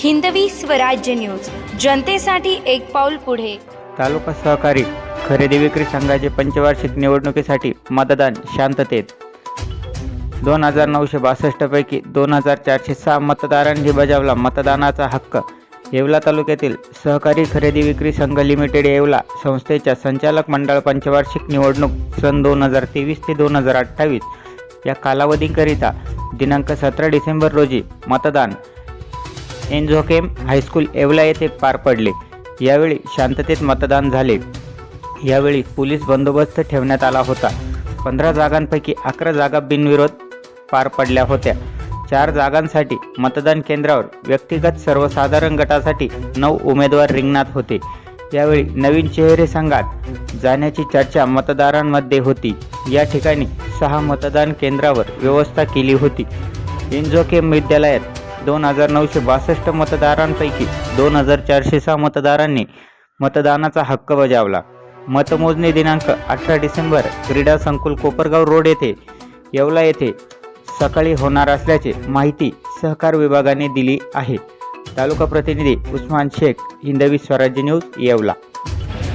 Hindavi Swarajya news. जनतेसाठी एक पाऊल पुढे. तालुका सहकारी खरेदी विक्री संघाचे पंचवार्षिक निवडणुकीसाठी मतदान शांततेत. दोन हजार नऊशे बासष्टपैकी दोन हजार चारशे सहा मतदारांनी बजावला मतदानाचा हक्क. येवला तालुक्यातील सहकारी खरेदी विक्री संघ लिमिटेड येवला संस्थेच्या संचालक मंडळ पंचवार्षिक निवडणूक सन दोन हजार तेवीस ते दोन हजार अठ्ठावीस. या कालावधीकरिता दिनांक सतरा डिसेंबर रोजी मतदान एन्झोकेम हायस्कूल येवला येथे पार पडले. यावेळी शांततेत मतदान झाले. यावेळी पोलीस बंदोबस्त ठेवण्यात आला होता. पंधरा जागांपैकी अकरा जागा बिनविरोध पार पडल्या होत्या. चार जागांसाठी मतदान केंद्रावर व्यक्तिगत सर्वसाधारण गटासाठी नऊ उमेदवार रिंगणात होते. यावेळी नवीन चेहरे संघात जाण्याची चर्चा मतदारांमध्ये होती. या ठिकाणी सहा मतदान केंद्रावर व्यवस्था केली होती. इंजोकेम विद्यालयात दोन हजार नऊशे बासष्ट मतदारांपैकी दोन हजार चारशे सहा मतदारांनी मतदानाचा हक्क बजावला. मतमोजणी दिनांक अठरा डिसेंबर क्रीडा संकुल कोपरगाव रोड येथे येवला येथे सकाळी होणार असल्याची माहिती सहकार विभागाने दिली आहे. तालुका प्रतिनिधी उस्मान शेख हिंदवी स्वराज्य न्यूज येवला.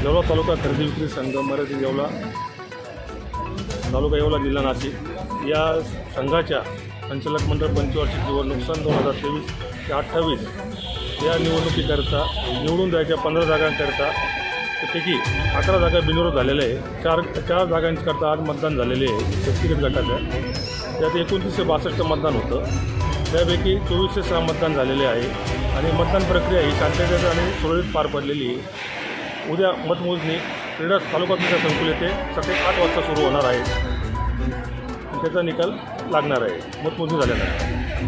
येवला तालुका खरेदी विक्री संघ मराठी येवला. तालुका येवला जिल्हा नाशिक. या संघाच्या संचालक मंडळ पंचवार्षिक निवडणूक सन दोन हजार तेवीस ते अठ्ठावीस या निवडणुकीकरता निवडून द्यायच्या पंधरा जागांकरता त्यापैकी अकरा जागा बिनविरोध झालेल्या आहे चार चार जागांकरता आज मतदान झालेले आहे. व्यक्तिगत गटाचं त्यात एकोणतीसशे बासष्ट मतदान होतं. त्यापैकी चोवीसशे सहा मतदान झालेले आहे. आणि मतदान प्रक्रिया ही शांततेत आणि सुरळीत पार पडलेली आहे. उद्या मतमोजणी क्रीडा तालुका क्रीडा संकुल येथे सकाळी आठ वाजता सुरू होणार आहे. त्याचा निकाल लागणार आहे. मतमोजणी झाल्यानंतर.